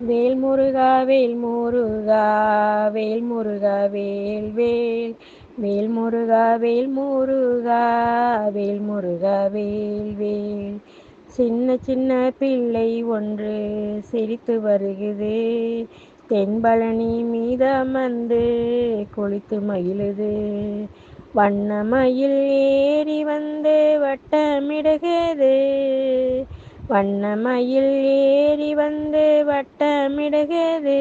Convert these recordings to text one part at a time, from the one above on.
வேல் முருகா வேல் முருகா வேல் முருகா வேல் வேல் வேல் முருகா வேல் முருகா வேல் முருகா வேல் வேல் சின்ன சின்ன பிள்ளை ஒன்று சிரித்து வருகுது. தென்பழனி மீதமர்ந்து குளித்து மகிழுது. வண்ண மயில் ஏறி வந்து வட்டமிடுகிறது வண்ணமயில் ஏறி வந்து வட்டமிடுகிறது.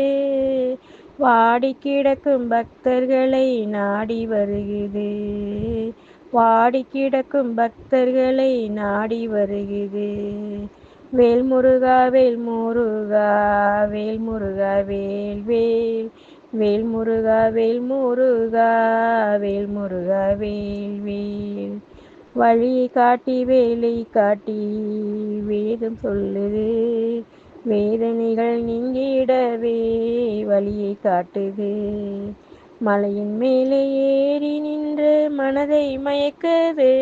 வாடி கிடக்கும் பக்தர்களை நாடி வருகிறது. வாடி கிடக்கும் பக்தர்களை நாடி வருகிறது. வேல் முருகா வேல் முருகா வேல் முருகா வேல். வேல் வேல் முருகா வேல் முருகா வேல் முருகா வேல் வேல். வழியை காட்டி வேலை காட்டி வேதம் சொல்லுது. வேதனைகள் நீங்கிடவே வழியை காட்டுது. மலையின் மேலே ஏறி நின்று மனதை மயக்குது.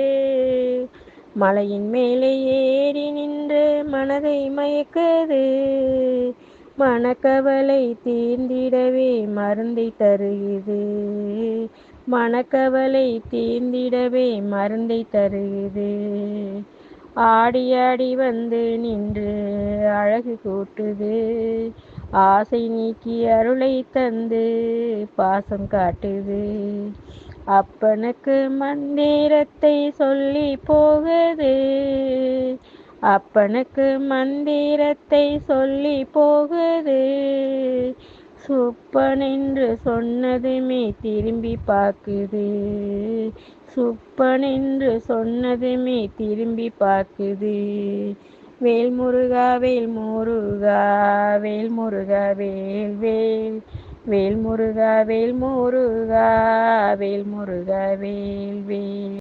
மலையின் மேலே ஏறி நின்று மனதை மயக்குது. மனக்கவலை தீர்ந்திடவே மருந்தை தருகிறது. மனக்கவலை தீர்ந்திடவே மருந்தை தருகிறது ஆடி ஆடி வந்து நின்று அழகு கூட்டுது. ஆசை நீக்கி அருளை தந்து பாசம் காட்டுது. அப்பனுக்கு மந்திரத்தை சொல்லி போகுது. அப்பனுக்கு மந்திரத்தை சொல்லி போகுது. சுப்பன் என்று சொன்னதுமே திரும்பி பார்க்குது. சுப்பன் என்று சொன்னதுமே திரும்பி பார்க்குது. வேல் முருகா வேல் முருகா வேல் முருகா வேல். வேல் வேல் முருகா வேல் முருகா வேல் முருகா வேல் வேல்.